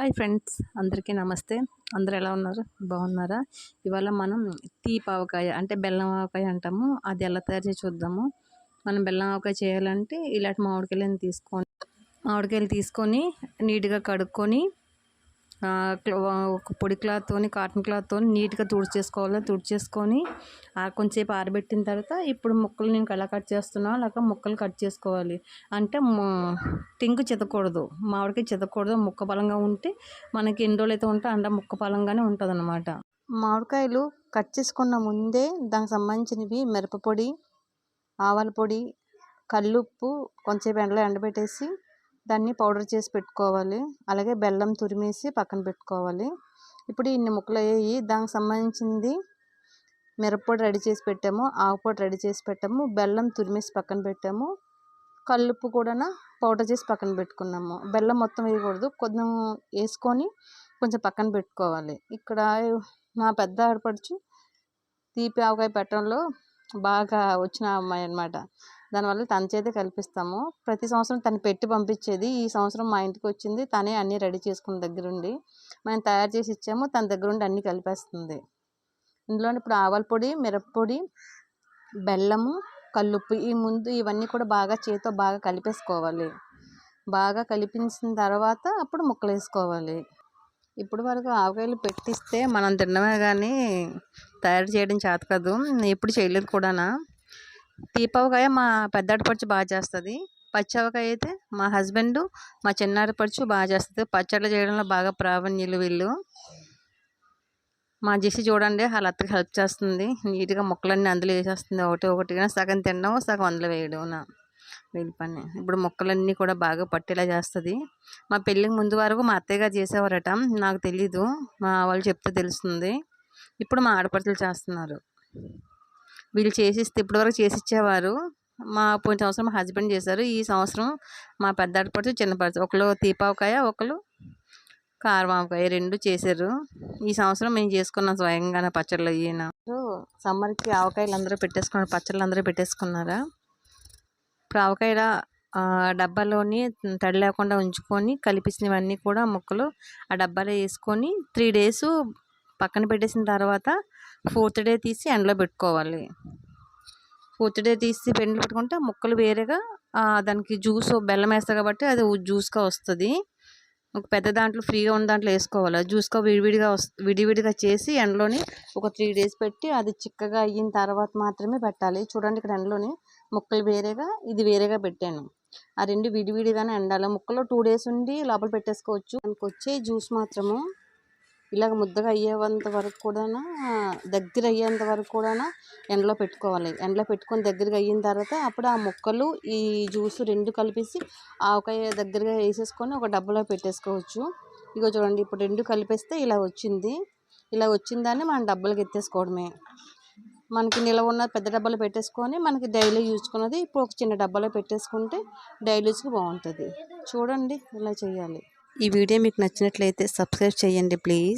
Hi friends అందరికీ నమస్తే. అందరు ఎలా ఉన్నారు? బాగున్నారా? ఇవాళ మనం తీపావకాయ అంటే బెల్లం ఆవకాయ అంటాము. అది ఎలా తయారు చేసి చూద్దాము. మనం బెల్లం ఆవకాయ చేయాలంటే ఇలాంటి మామిడికాయలను తీసుకొని మామిడికాయలు తీసుకొని నీట్గా కడుక్కొని ఒక పొడి క్లాత్తో కాటన్ క్లాత్తో నీట్గా తుడిచేసుకోవాలి? తుడిచేసుకొని కొంచెంసేపు ఆరబెట్టిన తర్వాత ఇప్పుడు ముక్కలు నేను ఎలా కట్ చేస్తున్నా అలాగ ముక్కలు కట్ చేసుకోవాలి. అంటే టింకు చెదకూడదు. మామిడికాయ చెదకూడదు. ముక్క బలంగా ఉంటే మనకి ఎన్ని రోజులు అయితే ఉంటే అండ ముక్క బలంగానే ఉంటుంది అనమాట మామిడికాయలు కట్ చేసుకున్న ముందే దానికి సంబంధించినవి మిరపపొడి ఆవాల పొడి కల్లుప్పు కొంచెం ఎండలో ఎండబెట్టేసి దాన్ని పౌడర్ చేసి పెట్టుకోవాలి. అలాగే బెల్లం తురిమేసి పక్కన పెట్టుకోవాలి. ఇప్పుడు ఇన్ని ముక్కలు అయ్యాయి. దానికి సంబంధించింది మిరప్పొడి రెడీ చేసి పెట్టాము ఆకుపొడి రెడీ చేసి పెట్టాము బెల్లం తురిమేసి పక్కన పెట్టాము కల్లుప్పు కూడా పౌడర్ చేసి పక్కన పెట్టుకున్నాము. బెల్లం మొత్తం వేయకూడదు. కొంచెం వేసుకొని కొంచెం పక్కన పెట్టుకోవాలి. ఇక్కడ మా పెద్ద ఆడపడుచు తీపి ఆవకాయ పెట్టడంలో బాగా వచ్చిన అమ్మాయి అనమాట దానివల్ల తన చేతే కల్పిస్తాము. ప్రతి సంవత్సరం తను పెట్టి పంపించేది ఈ సంవత్సరం మా ఇంటికి వచ్చింది. తనే అన్నీ రెడీ చేసుకున్న దగ్గరుండి మేము తయారు చేసి ఇచ్చాము. తన దగ్గరుండి అన్నీ కలిపేస్తుంది. ఇందులో ఇప్పుడు ఆవాల పొడి మిరప్పొడి బెల్లము కల్లుప్పు ఈ ముందు ఇవన్నీ కూడా బాగా చేతితో బాగా కలిపేసుకోవాలి. బాగా కలిపించిన తర్వాత అప్పుడు ముక్కలు వేసుకోవాలి ఇప్పుడు వరకు ఆవకాయలు పెట్టిస్తే మనం తినడమే కానీ తయారు చేయడం చేత కాదు. ఎప్పుడు చేయలేదు కూడానా. తీపవకాయ మా పెద్దాడపడుచు బాగా చేస్తుంది. పచ్చవకాయ అయితే మా హస్బెండ్ మా చిన్నాడపడుచు బాగా చేస్తుంది. పచ్చళ్ళు చేయడంలో బాగా ప్రావీణ్యులు వీళ్ళు. మా జెసి చూడండి వాళ్ళ అత్తకి హెల్ప్ చేస్తుంది. నీట్గా ముక్కలన్నీ అందులో వేసేస్తుంది. ఒకటి ఒకటిగా సగం తినడం సగం అందులో వేయడం వీళ్ళ పని. ఇప్పుడు ముక్కలన్నీ కూడా బాగా పట్టేలా చేస్తుంది. మా పెళ్ళికి ముందు వరకు మా అత్తయ్య గారు చేసేవారట. నాకు తెలీదు. మా వాళ్ళు చెప్తే తెలుస్తుంది. ఇప్పుడు మా ఆడపడుతులు చేస్తున్నారు. వీళ్ళు చేసిస్తే ఇప్పటివరకు చేసి ఇచ్చేవారు మా పోయిన సంవత్సరం మా హస్బెండ్ చేశారు. ఈ సంవత్సరం మా పెద్ద ఆడపడుచు చిన్న పడుచు. ఒకళ్ళు తీపావకాయ ఒకళ్ళు కారమావకాయ. రెండు చేశారు. ఈ సంవత్సరం మేము చేసుకున్నాం స్వయంగా పచ్చళ్ళు. ఈయన సమ్మర్కి ఆవకాయలు అందరూ పెట్టేసుకున్నారు. పచ్చళ్ళు అందరూ పెట్టేసుకున్నారా? ఇప్పుడు ఆవకాయల డబ్బాలోని తడి లేకుండా ఉంచుకొని కలిపిసినవన్నీ కూడా ముక్కలు ఆ డబ్బాలో వేసుకొని త్రీ డేస్ పక్కన పెట్టేసిన తర్వాత ఫోర్త్ డే తీసి ఎండలో పెట్టుకోవాలి. ఫోర్త్ డే తీసి పెండ్లు పెట్టుకుంటే ముక్కలు వేరేగా దానికి జ్యూస్ బెల్లం వేస్తా కాబట్టి అది జ్యూస్గా వస్తుంది. ఒక పెద్ద దాంట్లో ఫ్రీగా ఉన్న దాంట్లో వేసుకోవాలి. జ్యూస్గా విడివిడిగా విడివిడిగా చేసి ఎండలోని ఒక త్రీ డేస్ పెట్టి అది చిక్కగా అయిన తర్వాత మాత్రమే పెట్టాలి. చూడండి ఇక్కడ ఎండలోని ముక్కలు వేరేగా ఇది వేరేగా పెట్టాను. ఆ రెండు విడివిడిగానే ఎండాలి. ముక్కలు టూ డేస్ ఉండి లోపల పెట్టేసుకోవచ్చు. దానికి వచ్చే జ్యూస్ మాత్రము ఇలాగ ముద్దగా అయ్యేంత వరకు కూడా దగ్గర అయ్యేంత వరకు కూడా ఎండలో పెట్టుకోవాలి. ఎండలో పెట్టుకొని దగ్గరగా అయిన తర్వాత అప్పుడు ఆ ముక్కలు ఈ జ్యూస్ రెండు కలిపేసి ఆవకాయ దగ్గరగా వేసేసుకొని ఒక డబ్బాలో పెట్టేసుకోవచ్చు. ఇగో చూడండి ఇప్పుడు రెండు కలిపేస్తే ఇలా వచ్చింది. ఇలా వచ్చిందాన్ని మనం డబ్బాలకి ఎత్తేసుకోవడమే. మనకి నిలవ ఉన్న పెద్ద డబ్బాలో పెట్టేసుకొని మనకి డైలీ యూజ్కున్నది ఇప్పుడు ఒక చిన్న డబ్బాలో పెట్టేసుకుంటే డైలీస్కి బాగుంటుంది. చూడండి ఇలా చేయాలి. ఈ వీడియో మీకు నచ్చినట్లయితే సబ్స్క్రైబ్ చేయండి ప్లీజ్.